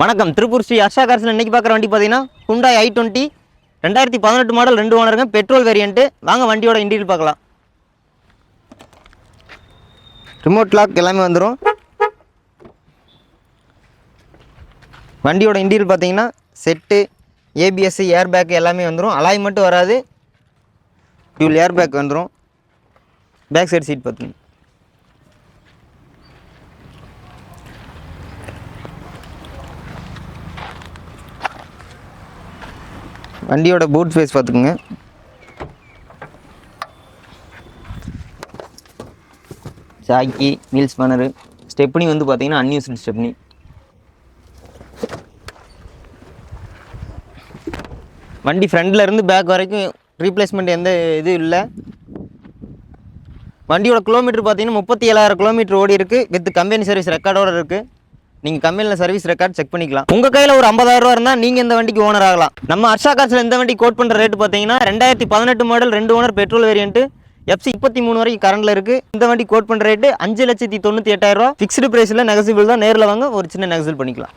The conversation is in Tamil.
வணக்கம். திருப்பூர் ஸ்ரீ அஷா கார்ஸில் இன்னைக்கு பார்க்குற வண்டி பார்த்தீங்கன்னா குண்டாய் ஐ டுவெண்ட்டி ரெண்டாயிரத்தி பதினெட்டு மாடல் ரெண்டு ஓனருங்க பெட்ரோல் வேரியண்ட்டு வாங்க வண்டியோட இன்டீரியல் பார்க்கலாம். ரிமோட் லாக் எல்லாமே வந்துடும் வண்டியோட இன்டீரியல் பார்த்தீங்கன்னா செட்டு ஏபிஎஸ் ஏர் பேக் எல்லாமே வந்துடும் அலாய் மட்டும் வராது. டியூல் ஏர் பேக் வந்துடும் பேக் சைடு சீட் பார்த்துங்க வண்டியோட பூட் ஃபேஸ் பார்த்துக்குங்க. சாக்கி வீல் ஸ்பேனரு ஸ்டெப்னி வந்து பார்த்தீங்கன்னா அன்யூஸ்டு ஸ்டெப்னி. வண்டி ஃப்ரண்ட்ல இருந்து பேக் வரைக்கும் ரீப்ளேஸ்மெண்ட் எந்த இது இல்லை. வண்டியோட கிலோமீட்டர் பார்த்தீங்கன்னா முப்பத்தி ஏழாயிரம் கிலோமீட்டர் ஓடி இருக்குது வித் கம்பெனி சர்வீஸ் ரெக்கார்டோட இருக்குது நீங்கள் கம்பெனியில் சர்வீஸ் ரெக்கார்ட் செக் பண்ணிக்கலாம். உங்கள் கையில் ஒரு 50000 ரூபா இருந்தால் நீங்கள் இந்த வண்டிக்கு ஓனர் ஆகலாம். நம்ம ஹர்ஷா காசில் இந்த வண்டி கோட் பண்ணுற ரேட் பார்த்தீங்கன்னா ரெண்டாயிரத்தி பதினெட்டு மாடல் ரெண்டு ஓனர் பெட்ரோல் வேரியன்ட் எஃப்சி முப்பத்தி மூணு வரைக்கும் கரண்ட்ல இருக்குது இந்த வண்டி கோட் பண்ணுற ரேட்டு அஞ்சு லட்சத்தி தொண்ணூற்றி எட்டாயிரம் ரூபா. ஃபிக்ஸ்டு பிரைஸ்ல நெகசிபிள் தான். நேரில் வாங்க ஒரு சின்ன நெகசிபிள் பண்ணிக்கலாம்.